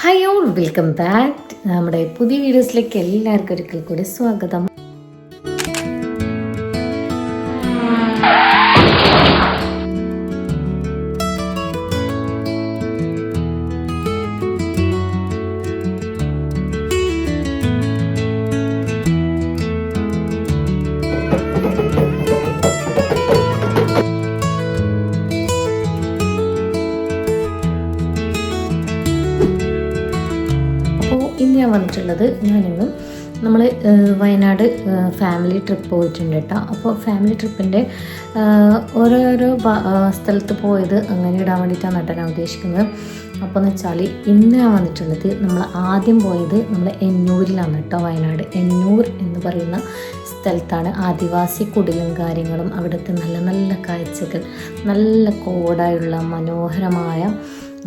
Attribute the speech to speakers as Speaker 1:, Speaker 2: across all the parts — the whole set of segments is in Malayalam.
Speaker 1: ഹായ് ഓൾ വെൽക്കം ബാക്ക് നമ്മുടെ പുതിയ വീഡിയോസിലേക്ക് എല്ലാവർക്കും ഒരിക്കൽ കൂടി സ്വാഗതം. ഇന്ന് ഞാൻ വന്നിട്ടുള്ളത് ഞാനിന്ന് നമ്മൾ വയനാട് ഫാമിലി ട്രിപ്പ് പോയിട്ടുണ്ട് കേട്ടോ. അപ്പോൾ ഫാമിലി ട്രിപ്പിന്റെ ഓരോരോ സ്ഥലത്ത് പോയത് അങ്ങനെ ഇടാൻ വേണ്ടിയിട്ടാണ് കേട്ടോ ഞാൻ ഉദ്ദേശിക്കുന്നത്. അപ്പോൾ എന്ന് വെച്ചാൽ ഇന്ന് ഞാൻ വന്നിട്ടുള്ളത് നമ്മൾ ആദ്യം പോയത് നമ്മൾ എന്നൂരിലാണ് കേട്ടോ വയനാട്. എന്നൂർ എന്ന് പറയുന്ന സ്ഥലത്താണ് ആദിവാസി കുടിലും കാര്യങ്ങളും അവിടുത്തെ നല്ല നല്ല കാഴ്ചകൾ നല്ല കോടായുള്ള മനോഹരമായ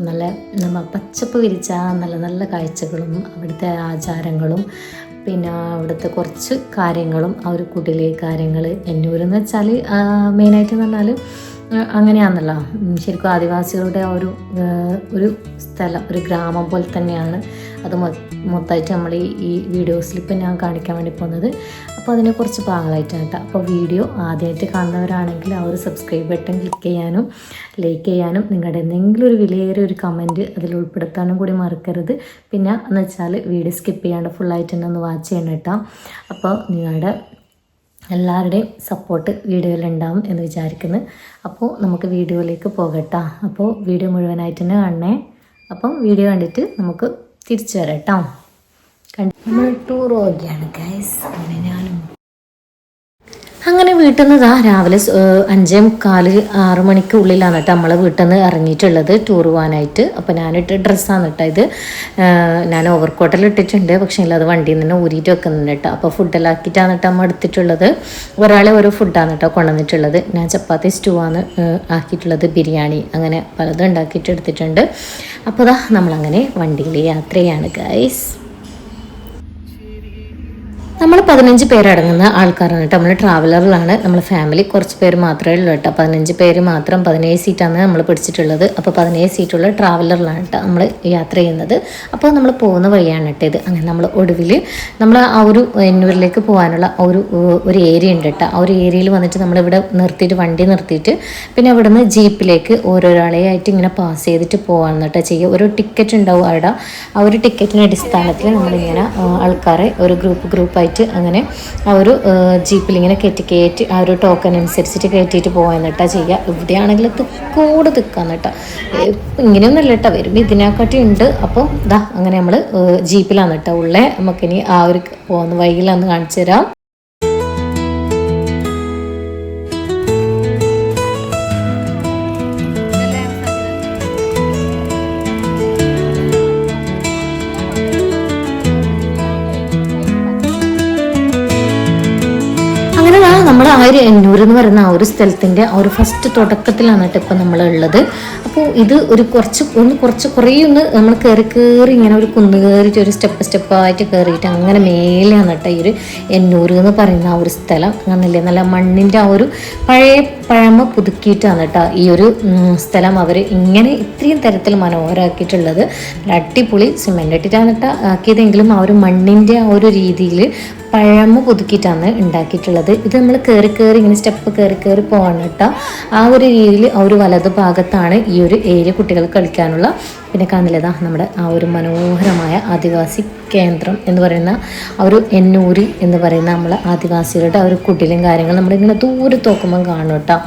Speaker 1: നല്ല നമ്മ പച്ചപ്പ് വിരിച്ച നല്ല നല്ല കാഴ്ചകളും അവിടുത്തെ ആചാരങ്ങളും പിന്നെ അവിടുത്തെ കുറച്ച് കാര്യങ്ങളും ആ ഒരു കുടിലെ കാര്യങ്ങൾ എന്നൂരെന്ന് വെച്ചാൽ മെയിനായിട്ട് എന്ന് പറഞ്ഞാൽ അങ്ങനെയാണല്ലോ. ശരിക്കും ആദിവാസികളുടെ ആ ഒരു ഒരു സ്ഥലം ഒരു ഗ്രാമം പോലെ തന്നെയാണ് അത് മൊത്തമായിട്ട് നമ്മൾ ഈ വീഡിയോസിൽ ഇപ്പം ഞാൻ കാണിക്കാൻ വേണ്ടി പോകുന്നത്. അപ്പോൾ അതിനെ കുറച്ച് ഭാഗമായിട്ടാണ് കേട്ടോ. അപ്പോൾ വീഡിയോ ആദ്യമായിട്ട് കാണുന്നവരാണെങ്കിൽ ആ ഒരു സബ്സ്ക്രൈബ് ബട്ടൺ ക്ലിക്ക് ചെയ്യാനും ലൈക്ക് ചെയ്യാനും നിങ്ങളുടെ എന്തെങ്കിലും ഒരു വിലയേറിയ ഒരു കമന്റ് അതിൽ ഉൾപ്പെടുത്താനും കൂടി മറക്കരുത്. പിന്നെ എന്ന് വെച്ചാൽ വീഡിയോ സ്കിപ്പ് ചെയ്യാണ്ട് ഫുള്ളായിട്ട് തന്നെ ഒന്ന് വാച്ച് ചെയ്യണം കേട്ടോ. അപ്പോൾ നിങ്ങളുടെ എല്ലാവരുടെയും സപ്പോർട്ട് വീഡിയോയിലുണ്ടാവും എന്ന് വിചാരിക്കുന്നു. അപ്പോൾ നമുക്ക് വീഡിയോയിലേക്ക് പോകട്ടോ അപ്പോൾ വീഡിയോ മുഴുവനായിട്ട് തന്നെ കാണണേ. അപ്പം വീഡിയോ കണ്ടിട്ട് നമുക്ക് തിരിച്ചു വരാം കേട്ടോ നമ്മൾ ടൂർ പോവുകയാണ് ഗൈസ് അങ്ങനെ ഞാനും അങ്ങനെ വീട്ടിൽ നിന്ന് ഇതാ രാവിലെ അഞ്ചേ മുക്കാൽ ആറ് മണിക്ക് ഉള്ളിലാണ് കേട്ടോ നമ്മൾ വീട്ടിൽ നിന്ന് ഇറങ്ങിയിട്ടുള്ളത് ടൂർ പോകാനായിട്ട് അപ്പോൾ ഞാനിട്ട് ഡ്രസ്സാണ് കേട്ടോ ഇത്. ഞാൻ ഓവർ കോട്ടിൽ ഇട്ടിട്ടുണ്ട്. പക്ഷേ അത് വണ്ടിയിൽ നിന്ന് ഊരിയിട്ട് വെക്കുന്നുണ്ട് കേട്ടോ. അപ്പോൾ ഫുഡെല്ലാം ആക്കിയിട്ടാണ് കേട്ടോ നമ്മൾ എടുത്തിട്ടുള്ളത്. ഒരാളെ ഓരോ ഫുഡാണ് കേട്ടോ കൊണ്ടുവന്നിട്ടുള്ളത്. ഞാൻ ചപ്പാത്തി സ്റ്റൂ ആണ് ആക്കിയിട്ടുള്ളത്. ബിരിയാണി അങ്ങനെ പലതും ഉണ്ടാക്കിയിട്ട് എടുത്തിട്ടുണ്ട്. അപ്പോൾ ഇതാ നമ്മളങ്ങനെ വണ്ടിയിൽ യാത്രയാണ് ഗൈസ് നമ്മൾ പതിനഞ്ച് പേരടങ്ങുന്ന ആൾക്കാരാണ് കേട്ടോ. നമ്മൾ ട്രാവലറിലാണ് നമ്മൾ ഫാമിലി കുറച്ച് പേര് മാത്രമേ ഉള്ളൂ കേട്ടോ. പതിനഞ്ച് പേര് മാത്രം പതിനേഴ് സീറ്റാണ് നമ്മൾ പിടിച്ചിട്ടുള്ളത്. അപ്പോൾ പതിനേഴ് സീറ്റുള്ള ട്രാവലറിലാണ് കേട്ടോ നമ്മൾ യാത്ര ചെയ്യുന്നത്. അപ്പോൾ നമ്മൾ പോകുന്ന വഴിയാണ് കേട്ടോ ഇത്. അങ്ങനെ നമ്മൾ ഒടുവിൽ നമ്മൾ ആ ഒരു എന്നൂരിലേക്ക് പോകാനുള്ള ഒരു ഒരു ഏരിയ ഉണ്ട് കേട്ടോ. ആ ഒരു ഏരിയയിൽ വന്നിട്ട് നമ്മളിവിടെ നിർത്തിയിട്ട് വണ്ടി നിർത്തിയിട്ട് പിന്നെ അവിടുന്ന് ജീപ്പിലേക്ക് ഓരോരാളെയായിട്ട് ഇങ്ങനെ പാസ് ചെയ്തിട്ട് പോകാൻ കേട്ടോ ചെയ്യുക. ഒരു ടിക്കറ്റ് ഉണ്ടാവും അവിടെ. ആ ഒരു ടിക്കറ്റിന്റെ അടിസ്ഥാനത്തിൽ നമ്മളിങ്ങനെ ആൾക്കാരെ ഒരു ഗ്രൂപ്പ് ഗ്രൂപ്പായിട്ട് അങ്ങനെ ആ ഒരു ജീപ്പിൽ ഇങ്ങനെ കയറ്റി കയറ്റി ആ ഒരു ടോക്കൺ അനുസരിച്ചിട്ട് കയറ്റിയിട്ട് പോകാൻ കേട്ടോ ചെയ്യുക ഇവിടെയാണെങ്കിൽ തിക്കോട് തിക്കാൻ കേട്ടോ. ഇങ്ങനെയൊന്നുമല്ല കേട്ടോ. വരും ഇതിനെക്കാട്ടി ഉണ്ട്. അപ്പോൾ ഇതാ അങ്ങനെ നമ്മൾ ജീപ്പിലാണ് കേട്ടോ ഉള്ളേ. നമുക്കിനി ആ ഒരു പോകുന്ന വഴിയിലാന്ന് കാണിച്ചു തരാം ഒരു എന്നൂർ എന്ന് പറയുന്ന ആ ഒരു സ്ഥലത്തിന്റെ ആ ഒരു ഫസ്റ്റ് തുടക്കത്തിലാണ് കേട്ടോ ഇപ്പം നമ്മളുള്ളത് അപ്പോൾ ഇത് ഒരു കുറച്ച് ഒന്ന് കുറച്ച് കുറേ ഒന്ന് നമ്മൾ കയറി കയറി ഇങ്ങനെ ഒരു കുന്ന് കയറിയിട്ട് ഒരു സ്റ്റെപ്പ് സ്റ്റെപ്പായിട്ട് കയറിയിട്ട് അങ്ങനെ മേലെയാണ് കേട്ടോ ഈ ഒരു എന്നൂർ എന്ന് പറയുന്ന ആ ഒരു സ്ഥലം. കാണില്ലേ നല്ല മണ്ണിന്റെ ആ ഒരു പഴയ പഴമ പുതുക്കിയിട്ടാണ് കേട്ടോ ഈ ഒരു സ്ഥലം അവർ ഇങ്ങനെ ഇത്രയും തരത്തിൽ മനോഹരമാക്കിയിട്ടുള്ളത് അടിപൊളി സിമെന്റ് ഇട്ടിട്ടാണ് കേട്ടോ ആക്കിയതെങ്കിലും ആ ഒരു മണ്ണിന്റെ ആ ഒരു രീതിയിൽ പഴമ പുതുക്കിയിട്ടാണ് ഉണ്ടാക്കിയിട്ടുള്ളത്. ഇത് നമ്മൾ കയറി കയറി ഇങ്ങനെ സ്റ്റെപ്പ് കയറി കയറി പോകണം കേട്ടോ ആ ഒരു രീതിയിൽ ആ ഒരു വലത് ഭാഗത്താണ് ഈ ഒരു ഏരിയ കുട്ടികൾ കളിക്കാനുള്ള പിന്നെ കാണില്ലതാ നമ്മുടെ ആ ഒരു മനോഹരമായ ആദിവാസി കേന്ദ്രം എന്ന് പറയുന്ന ആ ഒരു എന്നൂരി എന്ന് പറയുന്ന നമ്മൾ ആദിവാസികളുടെ ആ ഒരു കുട്ടിലും കാര്യങ്ങളും നമ്മളിങ്ങനെ ദൂരെ തോക്കുമ്പം കാണും കേട്ടോ.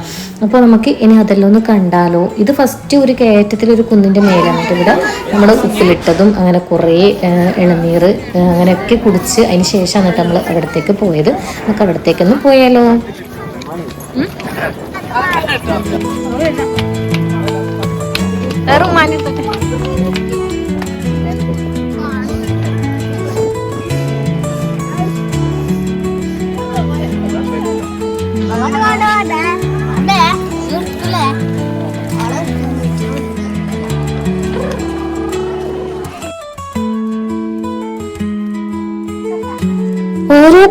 Speaker 1: അപ്പോൾ നമുക്ക് ഇനി അതെല്ലാം ഒന്ന് കണ്ടാലോ. ഇത് ഫസ്റ്റ് ഒരു കയറ്റത്തിൽ ഒരു കുന്നിന്റെ മേലാണ് ഇവിടെ നമ്മൾ ഉപ്പിലിട്ടതും അങ്ങനെ കുറേ ഇളനീർ അങ്ങനെയൊക്കെ കുടിച്ച് അതിന് ശേഷമാണ് കേട്ടോ നമ്മൾ അവിടത്തേക്ക് പോയത്. നമുക്ക് അവിടത്തേക്കൊന്ന് പോയാലോ. ഓരോ ഓരോ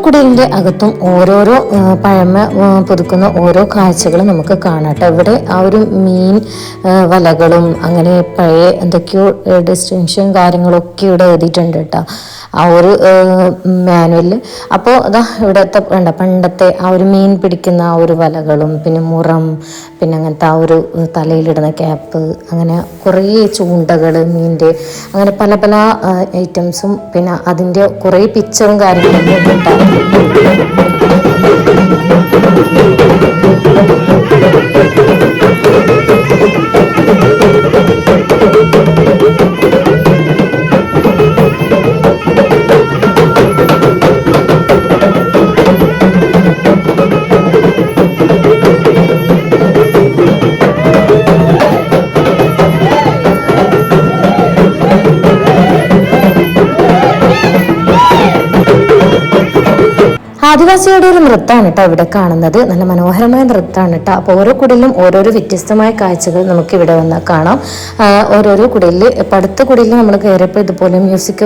Speaker 1: കുടിലിന്റെ അകത്തും ഓരോരോ പഴമ പുതുക്കുന്ന ഓരോ കാഴ്ചകളും നമുക്ക് കാണാം ഇവിടെ ആ ഒരു മീൻ വലകളും അങ്ങനെ പഴയ എന്തൊക്കെയോ ഡിസ്റ്റിങ്ഷൻ കാര്യങ്ങളൊക്കെ ഇവിടെ എഴുതിയിട്ടുണ്ട് കേട്ടോ. ആ ഒരു മാനുവലിൽ അപ്പോൾ അതാ ഇവിടത്തെ വേണ്ട പണ്ടത്തെ ആ ഒരു മീൻ പിടിക്കുന്ന ആ ഒരു വലകളും പിന്നെ മുറം പിന്നെ അങ്ങനത്തെ ആ ഒരു തലയിലിടുന്ന ക്യാപ്പ് അങ്ങനെ കുറേ ചൂണ്ടകൾ മീനിന്റെ അങ്ങനെ പല പല ഐറ്റംസും പിന്നെ അതിന്റെ കുറേ പിക്ചറും കാര്യങ്ങളൊക്കെ ഉണ്ടാവും Thank you. ആദിവാസിയുടെ ഒരു നൃത്തമാണ് കേട്ടോ ഇവിടെ കാണുന്നത്. നല്ല മനോഹരമായ നൃത്തമാണ് കേട്ടോ. അപ്പോൾ ഓരോ കുടിലും ഓരോരോ വ്യത്യസ്തമായ കാഴ്ചകൾ നമുക്ക് ഇവിടെ വന്നാൽ കാണാം ഓരോരോ കുടിലിൽ ഇപ്പം അടുത്ത കുടിലിൽ നമ്മൾ കയറിയപ്പോൾ ഇതുപോലെ മ്യൂസിക്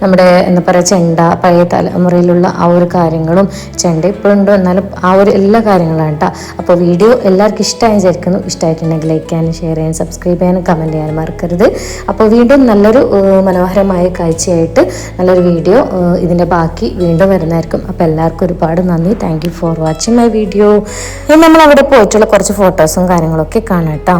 Speaker 1: നമ്മുടെ എന്താ പറയുക ചെണ്ട പഴയ തലമുറയിലുള്ള ആ ഒരു കാര്യങ്ങളും ചെണ്ട ഇപ്പോഴുണ്ടോ. എന്നാലും ആ ഒരു എല്ലാ കാര്യങ്ങളാണ് കേട്ടോ. അപ്പോൾ വീഡിയോ എല്ലാവർക്കും ഇഷ്ടമായി വിചാരിക്കുന്നു. ഇഷ്ടമായിട്ടുണ്ടെങ്കിൽ ലൈക്ക് ചെയ്യാനും ഷെയർ ചെയ്യാനും സബ്സ്ക്രൈബ് ചെയ്യാനും കമന്റ് ചെയ്യാനും മറക്കരുത്. അപ്പോൾ വീണ്ടും നല്ലൊരു മനോഹരമായ കാഴ്ചയായിട്ട് നല്ലൊരു വീഡിയോ ഇതിന്റെ ബാക്കി വീണ്ടും വരുന്നതായിരിക്കും. അപ്പോൾ എല്ലാവർക്കും ഒരുപാട് നന്ദി. Thank for watching my video ഇനി നമ്മൾ അവിടെ പോയിട്ടുള്ള കുറച്ച് ഫോട്ടോസും കാര്യങ്ങളൊക്കെ കാണാം കേട്ടോ.